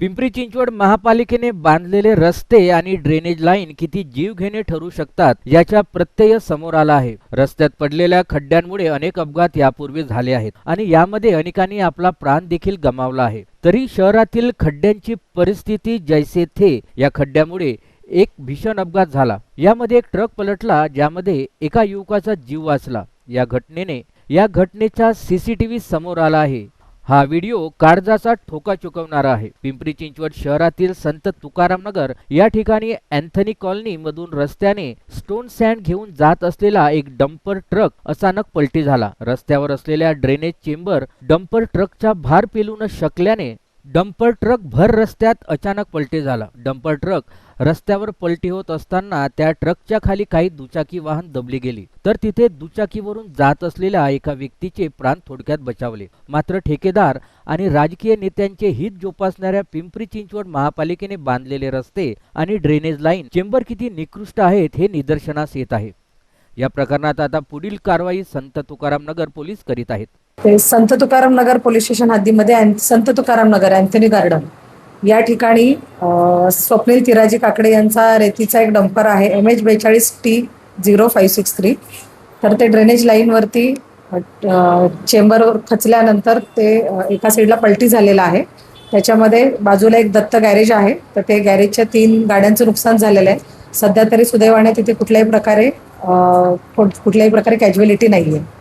पिंपरी चिंचवड महापालिकेने बांधलेले रस्ते आणि ड्रेनेज लाईन किती जीवघेणे ठरू शकतात याच्या प्रत्यय समोर आला आहे. रस्त्यात पडलेल्या खड्ड्यांमुळे अनेक अपघात यापूर्वी झाले आहेत आणि यामध्ये अनेकांनी आपला प्राण देखील गमावला आहे. तरी शहरातील खड्ड्यांची परिस्थिती जैसे थे या खड्ड्यामुळे एक भीषण अपघात झाला. यामध्ये एक ट्रक पलटला ज्यामध्ये एका युवकाचा जीव वाचला. या घटनेने या घटनेचा सीसीटीव्ही समोर आला आहे. हा व्हिडिओ काळजाचा ठोका चुकवणारा आहे. पिंपरी चिंचवड शहरातील संत तुकाराम नगर या ठिकाणी अँथनी कॉलनी मधून रस्त्याने स्टोन सँड घेऊन जात असलेला एक डंपर ट्रक अचानक पलटी झाला. रस्त्यावर असलेल्या ड्रेनेज चेंबर डंपर ट्रकचा भार पेलू न शकल्याने डंपर ट्रक भर रस्त्यात अचानक पलटी झाला. डंपर ट्रक रस्त्यावर पलटी होत असताना त्या ट्रकच्या खाली काही दुचाकी वाहन दबली गेली. तर तिथे दुचाकीवरून जात असलेल्या एका व्यक्तीचे प्राण थोडक्यात बचावले. मात्र ठेकेदार आणि राजकीय नेत्यांचे हित जोपासणाऱ्या पिंपरी चिंचवड महापालिकेने बांधलेले रस्ते आणि ड्रेनेज लाईन चेंबर किती निकृष्ट आहेत हे निदर्शनास येत आहे. या प्रकरणात आता पुढील कारवाई संत तुकाराम नगर पोलीस करीत आहेत. ते संत तुकाराम नगर पोलीस स्टेशन हद्दीमध्ये संत तुकाराम नगर अँथनी गार्डन. या ठिकाणी स्वप्नील तिराजी काकडे यांचा रेतीचा एक डंपर आहे एम एच बेचाळीस T zero five six three. तर ते ड्रेनेज लाईनवरती चेंबरवर खचल्यानंतर ते एका साईडला पलटी झालेलं आहे. त्याच्यामध्ये बाजूला एक दत्त गॅरेज आहे. तर ते गॅरेजच्या तीन गाड्यांचं नुकसान झालेलं आहे. सध्या तरी सुदैवाने तिथे कुठल्याही प्रकारे कुठल्याही प्रकारे कॅज्युअलिटी नाही आहे